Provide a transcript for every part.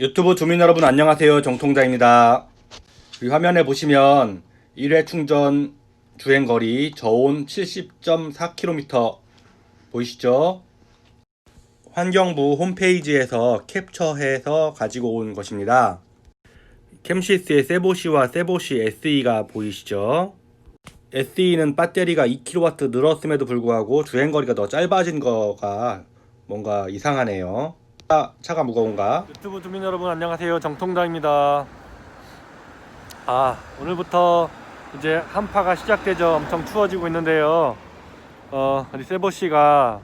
유튜브 주민 여러분 안녕하세요. 정통자입니다. 이 화면에 보시면 1회 충전 주행거리 저온 70.4km 보이시죠? 환경부 홈페이지에서 캡처해서 가지고 온 것입니다. 캠시스의 세보시와 세보시 SE가 보이시죠? SE는 배터리가 2kW 늘었음에도 불구하고 주행거리가 더 짧아진 거가 뭔가 이상하네요 차, 차가 무거운가? 유튜브 주민 여러분 안녕하세요. 정통당입니다. 아 오늘부터 이제 한파가 시작되죠. 엄청 추워지고 있는데요. 어 우리 세보씨가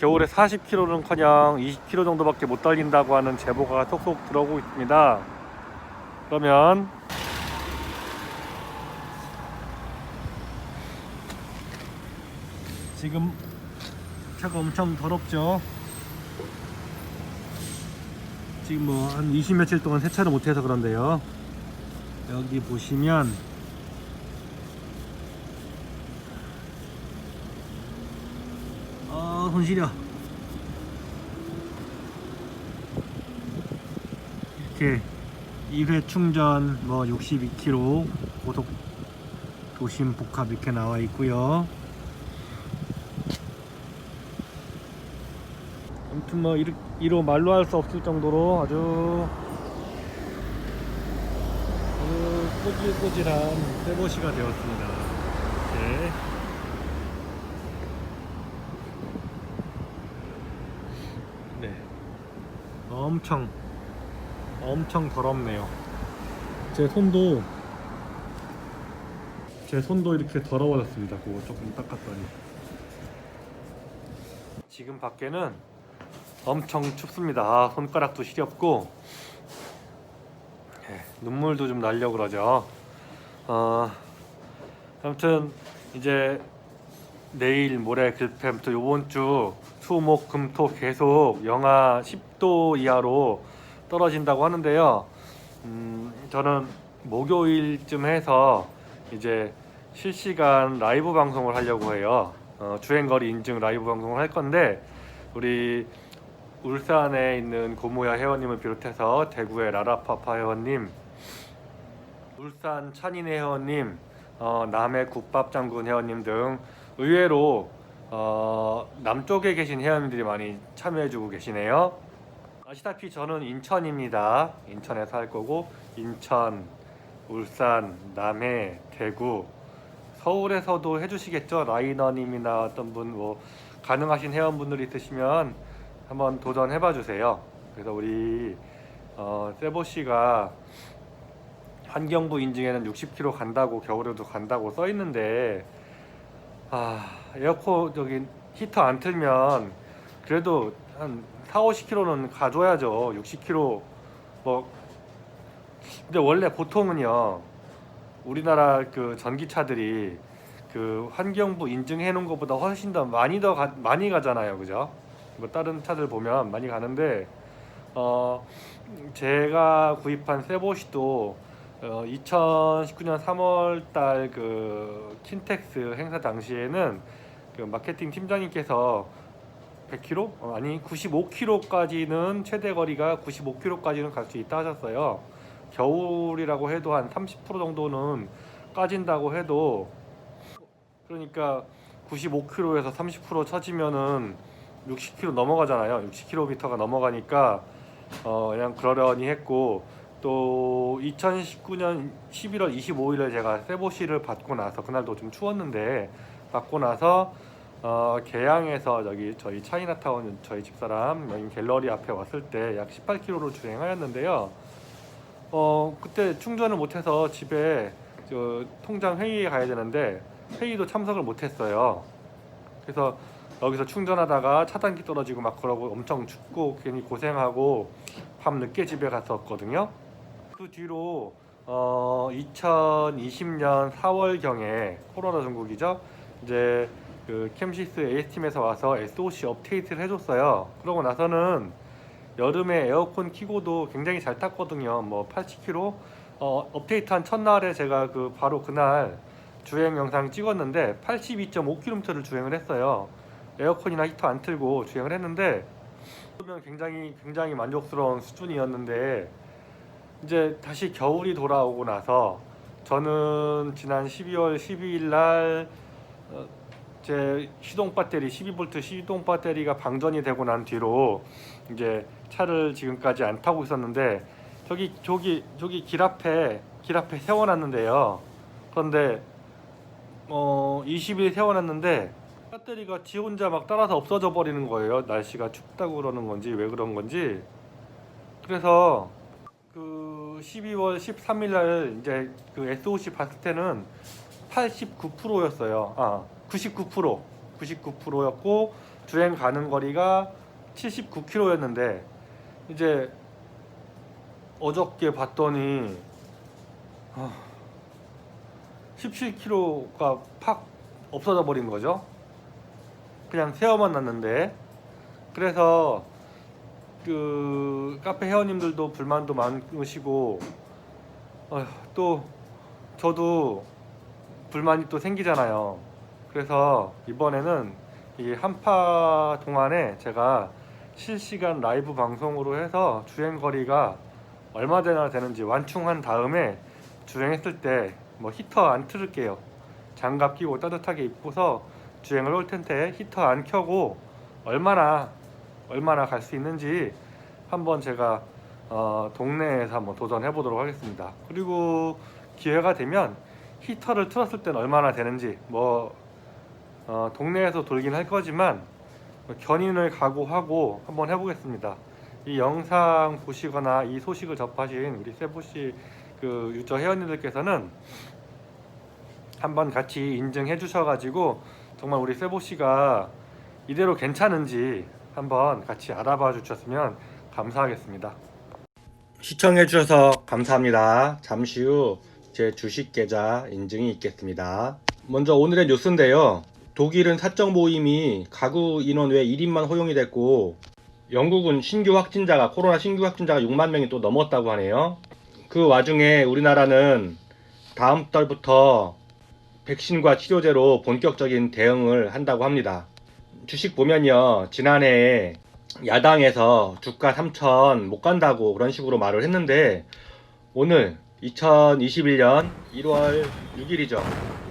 겨울에 40km는 커녕 20km 정도밖에 못 달린다고 하는 제보가 속속 들어오고 있습니다. 그러면 지금 차가 엄청 더럽죠 지금 뭐 한 20 며칠 동안 세차를 못해서 그런데요. 여기 보시면 어, 손 시려. 이렇게 1회 충전 뭐 62km 고속 도심 복합 이렇게 나와 있고요. 아무튼 뭐 이로 말로 할 수 없을 정도로 아주 아주 꼬질꼬질한 세보시가 되었습니다. 이렇게 네, 엄청 엄청 더럽네요. 제 손도 제 손도 이렇게 더러워졌습니다. 그거 조금 닦았더니 지금 밖에는 엄청 춥습니다. 아, 손가락도 시렵고 예, 눈물도 좀 나려고 그러죠. 어, 아무튼 이제 내일 모레 글팸부터 요번 주 수목 금토 계속 영하 10도 이하로 떨어진다고 하는데요. 음, 저는 목요일쯤 해서 이제 실시간 라이브 방송을 하려고 해요. 어, 주행거리 인증 라이브 방송을 할 건데 우리 울산에 있는 고모야 회원님을 비롯해서 대구의 라라파파 회원님, 울산 찬인의 회원님, 어, 남해 국밥장군 회원님 등 의외로 어, 남쪽에 계신 회원님들이 많이 참여해주고 계시네요. 아시다시피 저는 인천입니다. 인천에 살 거고 인천, 울산, 남해, 대구, 서울에서도 해주시겠죠. 라이너님이나 어떤 분 뭐 가능하신 회원분들이 있으시면 한번 도전해봐 주세요. 그래서 우리 어, 세보 씨가 환경부 인증에는 60km 간다고 겨울에도 간다고 써 있는데 아 에어컨 저기 히터 안 틀면 그래도 한 4, 50km는 가줘야죠. 60km 뭐 근데 원래 보통은요 우리나라 그 전기차들이 그 환경부 인증해 놓은 것보다 훨씬 더 많이 더 가, 많이 가잖아요, 그죠? 뭐 다른 차들 보면 많이 가는데 어 제가 구입한 세보시도 어, 2019년 3월 달 그 킨텍스 행사 당시에는 그 마케팅 팀장님께서 100km? 어, 아니 95km까지는 최대 거리가 95km까지는 갈 수 있다 하셨어요. 겨울이라고 해도 한 30% 정도는 까진다고 해도 그러니까 95km에서 30% 쳐지면은 60km 넘어가잖아요. 60km가 넘어가니까 어 그냥 그러려니 했고 또 2019년 11월 25일에 제가 세보시를 받고 나서 그날도 좀 추웠는데 받고 나서 어 개양에서 저기 저희 차이나타운 저희 집사람 여기 갤러리 앞에 왔을 때 약 18km로 주행하였는데요. 어 그때 충전을 못해서 집에 저 통장 회의에 가야 되는데 회의도 참석을 못했어요. 그래서 여기서 충전하다가 차단기 떨어지고 막 그러고 엄청 춥고 괜히 고생하고 밤 늦게 집에 갔었거든요. 그 뒤로 어 2020년 4월 경에 코로나 전국이죠. 이제 그 캠시스 AS팀에서 와서 SOC 업데이트를 해줬어요. 그러고 나서는 여름에 에어컨 키고도 굉장히 잘 탔거든요. 뭐 80km 어, 업데이트한 첫날에 제가 그 바로 그날 주행 영상 찍었는데 82.5km를 주행을 했어요. 에어컨이나 히터 안 틀고 주행을 했는데 그러면 굉장히 굉장히 만족스러운 수준이었는데 이제 다시 겨울이 돌아오고 나서 저는 지난 12월 12일 날 어, 제 시동 배터리 12V 시동 배터리가 방전이 되고 난 뒤로 이제 차를 지금까지 안 타고 있었는데 저기 저기 저기 길 앞에 길 앞에 세워놨는데요. 그런데 어 20일 세워놨는데 배터리가 지 혼자 막 따라서 없어져 버리는 거예요. 날씨가 춥다고 그러는 건지 왜 그런 건지. 그래서 그 12월 13일 날 이제 그 SOC 봤을 때는 89%였어요. 아, 99%. 99%였고 주행 가는 거리가 79km였는데 이제 어저께 봤더니 아, 17km가 팍 없어져 버린 거죠. 그냥 세어만 놨는데 그래서 그 카페 회원님들도 불만도 많으시고 어휴, 또 저도 불만이 또 생기잖아요. 그래서 이번에는 이 한파 동안에 제가 실시간 라이브 방송으로 해서 주행 거리가 얼마 되나 되는지 완충한 다음에 주행했을 때 뭐 히터 안 틀을게요. 장갑 끼고 따뜻하게 입고서 주행을 할 텐데 히터 안 켜고 얼마나 얼마나 갈 수 있는지 한번 제가 어, 동네에서 한번 도전해 보도록 하겠습니다. 그리고 기회가 되면 히터를 틀었을 때는 얼마나 되는지 뭐 어, 동네에서 돌긴 할 거지만 견인을 각오하고 한번 해보겠습니다. 이 영상 보시거나 이 소식을 접하신 우리 세보씨 그 유저 회원님들께서는 한번 같이 인증해 주셔가지고 정말 우리 세보 씨가 이대로 괜찮은지 한번 같이 알아봐 주셨으면 감사하겠습니다. 시청해 주셔서 감사합니다. 잠시 후 제 주식 계좌 인증이 있겠습니다. 먼저 오늘의 뉴스인데요. 독일은 사적 모임이 가구 인원 외 1인만 허용이 됐고 영국은 신규 확진자가 코로나 신규 확진자가 6만 명이 또 넘었다고 하네요. 그 와중에 우리나라는 다음 달부터 백신과 치료제로 본격적인 대응을 한다고 합니다. 주식 보면요. 지난해에 야당에서 주가 3천 못 간다고 그런 식으로 말을 했는데 오늘 2021년 1월 6일이죠.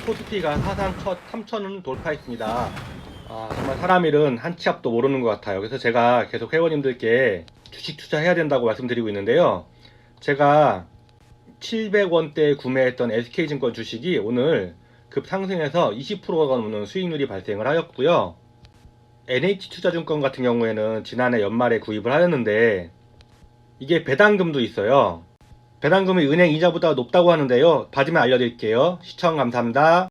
코스피가 사상 첫 3천은 돌파했습니다. 아, 정말 사람 일은 한 치 앞도 모르는 것 같아요. 그래서 제가 계속 회원님들께 주식 투자해야 된다고 말씀드리고 있는데요. 제가 700원대 구매했던 SK증권 주식이 오늘 급 상승해서 20%가 넘는 수익률이 발생을 하였고요. NH투자증권 같은 경우에는 지난해 연말에 구입을 하였는데 이게 배당금도 있어요. 배당금이 은행 이자보다 높다고 하는데요. 받으면 알려드릴게요. 시청 감사합니다.